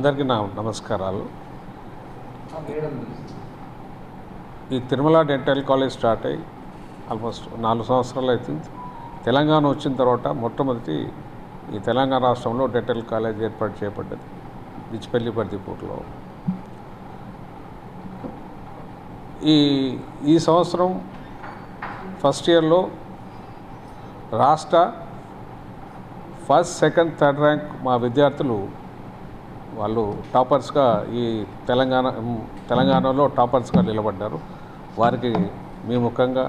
అందరికీ నా నమస్కారాలు. ఈ తిరుమల డెంటల్ కాలేజ్ స్టార్ట్ అయ్యి ఆల్మోస్ట్ నాలుగు సంవత్సరాలు అవుతుంది తెలంగాణ వచ్చిన తర్వాత మొట్టమొదటి ఈ తెలంగాణ రాష్ట్రంలో డెంటల్ కాలేజ్ ఏర్పాటు చేయబడ్డది. బిచ్చిపల్లి పర్తిపూర్లో ఈ ఈ సంవత్సరం ఫస్ట్ ఇయర్లో రాష్ట్ర ఫస్ట్ సెకండ్ థర్డ్ ర్యాంక్ మా విద్యార్థులు వాళ్ళు టాపర్స్గా ఈ తెలంగాణ తెలంగాణలో టాపర్స్గా నిలబడ్డారు. వారికి మీ ముఖంగా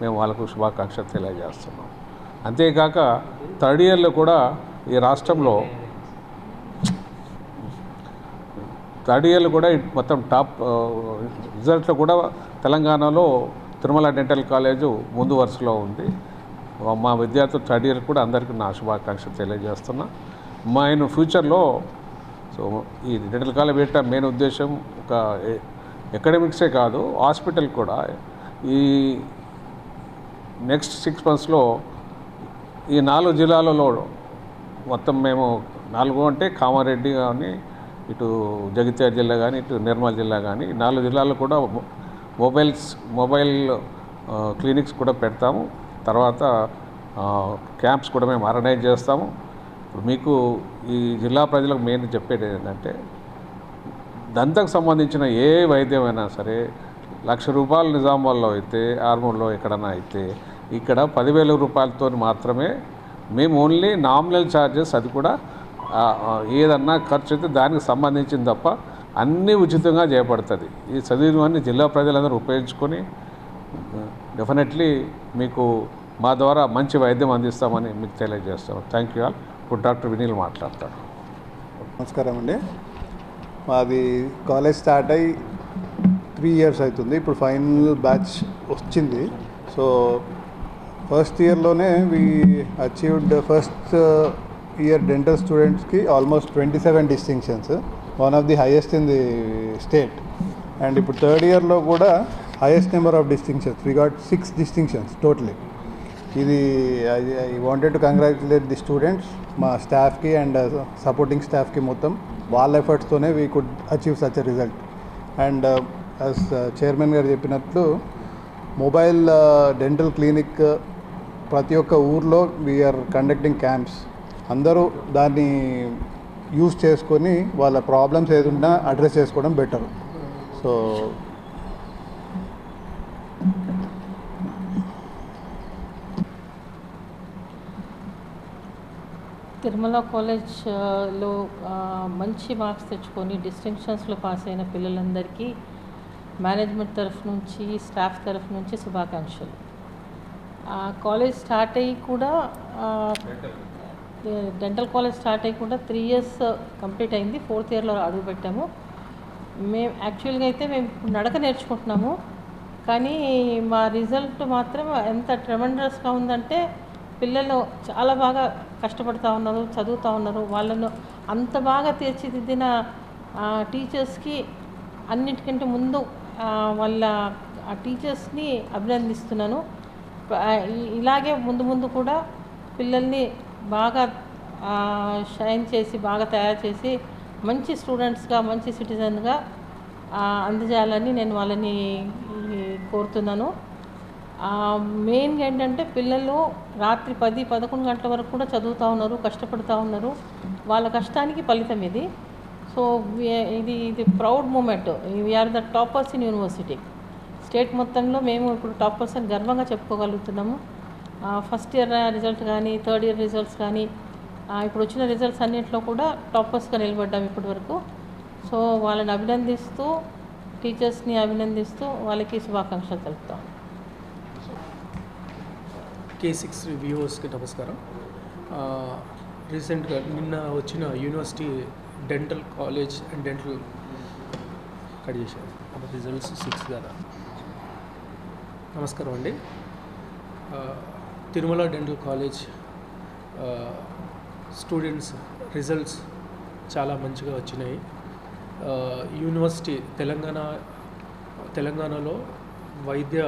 మేము వాళ్ళకు శుభాకాంక్షలు తెలియజేస్తున్నాం. అంతేకాక థర్డ్ ఇయర్లో కూడా ఈ రాష్ట్రంలో థర్డ్ ఇయర్లో కూడా మొత్తం టాప్ రిజల్ట్లో కూడా తెలంగాణలో తిరుమల డెంటల్ కాలేజు ముందు వరుసలో ఉంది. మా విద్యార్థులు థర్డ్ ఇయర్ కూడా అందరికీ నా శుభాకాంక్షలు తెలియజేస్తున్నా. మా ఆయన ఫ్యూచర్లో సో ఈ డెంటల్ కాలేజ్ పెట్ట మెయిన్ ఉద్దేశం ఒక ఎకడమిక్సే కాదు హాస్పిటల్ కూడా. ఈ నెక్స్ట్ సిక్స్ మంత్స్లో ఈ నాలుగు జిల్లాలలో మొత్తం మేము నాలుగు అంటే కామారెడ్డి కానీ ఇటు జగిత్యాల జిల్లా కానీ ఇటు నిర్మల్ జిల్లా కానీ నాలుగు జిల్లాల్లో కూడా మొబైల్స్ మొబైల్ క్లినిక్స్ కూడా పెడతాము. తర్వాత క్యాంప్స్ కూడా మేము ఆర్గనైజ్ చేస్తాము. ఇప్పుడు మీకు ఈ జిల్లా ప్రజలకు మెయిన్ చెప్పేది ఏంటంటే దంతకు సంబంధించిన ఏ వైద్యమైనా సరే లక్ష రూపాయలు నిజామాబాద్లో అయితే ఆర్మూర్లో ఎక్కడైనా అయితే ఇక్కడ పదివేల రూపాయలతో మాత్రమే మేము ఓన్లీ నామినల్ ఛార్జెస్ అది కూడా ఏదన్నా ఖర్చు అయితే దానికి సంబంధించింది తప్ప అన్నీ ఉచితంగా చేయబడుతుంది ఈ చదివినవన్నీ జిల్లా ప్రజలందరూ ఉపయోగించుకొని డెఫినెట్లీ మీకు మా ద్వారా మంచి వైద్యం అందిస్తామని మీకు తెలియజేస్తాం థ్యాంక్ యూ ఆల్. ఇప్పుడు డాక్టర్ వినీల్ మాట్లాడతాడు. నమస్కారం అండి. మాది కాలేజ్ స్టార్ట్ అయ్యి త్రీ ఇయర్స్ అవుతుంది. ఇప్పుడు ఫైనల్ బ్యాచ్ వచ్చింది. So first ఇయర్లోనే we achieved first year dental స్టూడెంట్స్కి almost twenty seven distinctions. One of the highest in the state. And ఇప్పుడు థర్డ్ ఇయర్లో కూడా highest number of distinctions. We got six distinctions totally. ఇది I wanted to congratulate the students మా స్టాఫ్కి and supporting స్టాఫ్కి మొత్తం. వాళ్ళ ఎఫర్ట్స్తోనే we could achieve such a result and as chairman గారు చెప్పినట్లు మొబైల్ డెంటల్ క్లినిక్ ప్రతి ఒక్క ఊర్లో వీఆర్ కండక్టింగ్ క్యాంప్స్ అందరూ దాన్ని యూజ్ చేసుకొని వాళ్ళ ప్రాబ్లమ్స్ ఏదున్నా అడ్రస్ చేసుకోవడం బెటర్ సో తిరుమల కాలేజ్లో మంచి మార్క్స్ తెచ్చుకొని డిస్టింక్షన్స్లో పాస్ అయిన పిల్లలందరికీ మేనేజ్మెంట్ తరఫు నుంచి స్టాఫ్ తరఫు నుంచి శుభాకాంక్షలు. ఆ, కాలేజ్ స్టార్ట్ అయ్యి కూడా డెంటల్ కాలేజ్ స్టార్ట్ అయ్యి కూడా త్రీ ఇయర్స్ కంప్లీట్ అయింది. ఫోర్త్ ఇయర్లో అడుగుపెట్టాము మేము యాక్చువల్గా అయితే మేము ఇప్పుడు నడక నేర్చుకుంటున్నాము. కానీ మా రిజల్ట్ మాత్రం ఎంత ట్రెమెండస్గా ఉందంటే పిల్లలు చాలా బాగా కష్టపడుతూ ఉన్నారు చదువుతూ ఉన్నారు. వాళ్ళను అంత బాగా తీర్చిదిద్దిన టీచర్స్కి అన్నిటికంటే ముందు వాళ్ళ టీచర్స్ని అభినందిస్తున్నాను. ఇలాగే ముందు ముందు కూడా పిల్లల్ని బాగా షైన్ చేసి బాగా తయారు చేసి మంచి స్టూడెంట్స్గా మంచి సిటిజన్గా అందజేయాలని నేను వాళ్ళని కోరుతున్నాను. మెయిన్గా ఏంటంటే పిల్లలు రాత్రి పది పదకొండు గంటల వరకు కూడా చదువుతూ ఉన్నారు కష్టపడుతూ ఉన్నారు. వాళ్ళ కష్టానికి ఫలితం ఇది. సో ఇది ఇది proud moment we are the toppers in university state మొత్తంలో మేము ఇప్పుడు టాపర్స్ అని గర్వంగా చెప్పుకోగలుగుతున్నాము. ఫస్ట్ ఇయర్ రిజల్ట్ కానీ థర్డ్ ఇయర్ రిజల్ట్స్ కానీ ఇప్పుడు వచ్చిన రిజల్ట్స్ అన్నింటిలో కూడా టాపర్స్గా నిలబడ్డాం ఇప్పటి వరకు. సో వాళ్ళని అభినందిస్తూ టీచర్స్ని అభినందిస్తూ వాళ్ళకి శుభాకాంక్షలు తెలుపుతాం. కే సిక్స్ వ్యూవర్స్కి నమస్కారం. రీసెంట్గా నిన్న వచ్చిన university dental college and dental cut చేశారు. రిజల్ట్స్ సిక్స్ కదా నమస్కారం అండి. Tirumala dental college students results చాలా మంచిగా వచ్చినాయి. యూనివర్సిటీ తెలంగాణ తెలంగాణలో వైద్య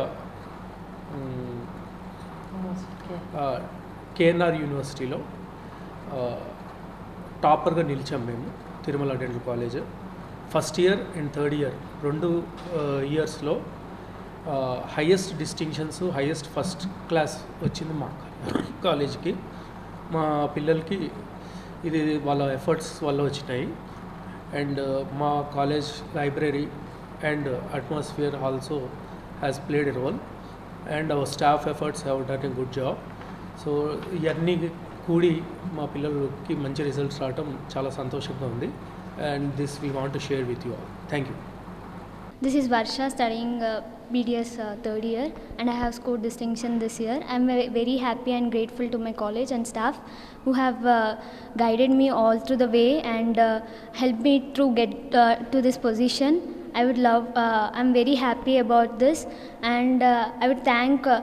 కేఎన్ఆర్ యూనివర్సిటీలో టాపర్గా నిలిచాం మేము Tirumala dental college. First year and third year రెండు ఇయర్స్లో highest distinctions highest first class వచ్చింది మా కాలేజ్కి. మా పిల్లలకి ఇది వాళ్ళ ఎఫర్ట్స్ వల్ల వచ్చినాయి. అండ్ మా college library and atmosphere also has played a role. And our staff efforts have done a good job so ఇవన్నీ కూడి మా పిల్లలకి మంచి రిజల్ట్స్ రావటం చాలా సంతోషంగా ఉంది and this we want to share with you all thank you This is Varsha studying uh, BDS uh, third year and I have scored distinction this year. i am very happy and grateful to my college and staff who have uh, guided me all through the way and uh, helped me to get uh, to this position. I would love, uh, I'm very happy about this and uh, I would thank, uh,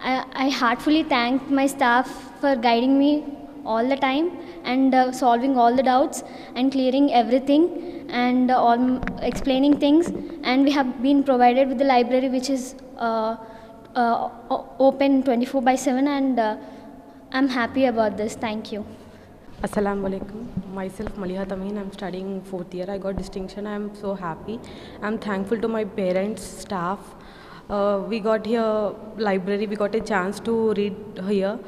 I, I heartfully thank my staff for guiding me all the time and uh, solving all the doubts and clearing everything and all explaining things. And we have been provided with the library which is uh, uh, open 24 by 7 and i'm happy about this. Thank you Assalamu alaikum. Myself Maliha Tameen. I'm studying fourth year. I got distinction. I'm so happy. I'm thankful to my parents, staff. Uh, we got here library. We got a chance to read here.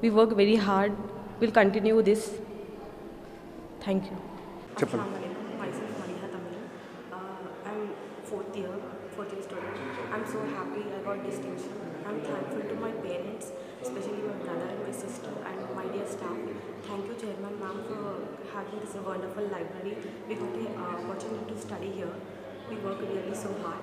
We work very hard. We'll continue this. Thank you. Chapal. Myself Tameen. Uh, I'm fourth year, fourth year student. I'm so happy. I got distinction. I'm thankful to my parents especially my brother and my sister and my dear staff. Thank you, Chairman Ma'am, for having this wonderful library. We got uh, opportunity to study here. We work really so hard.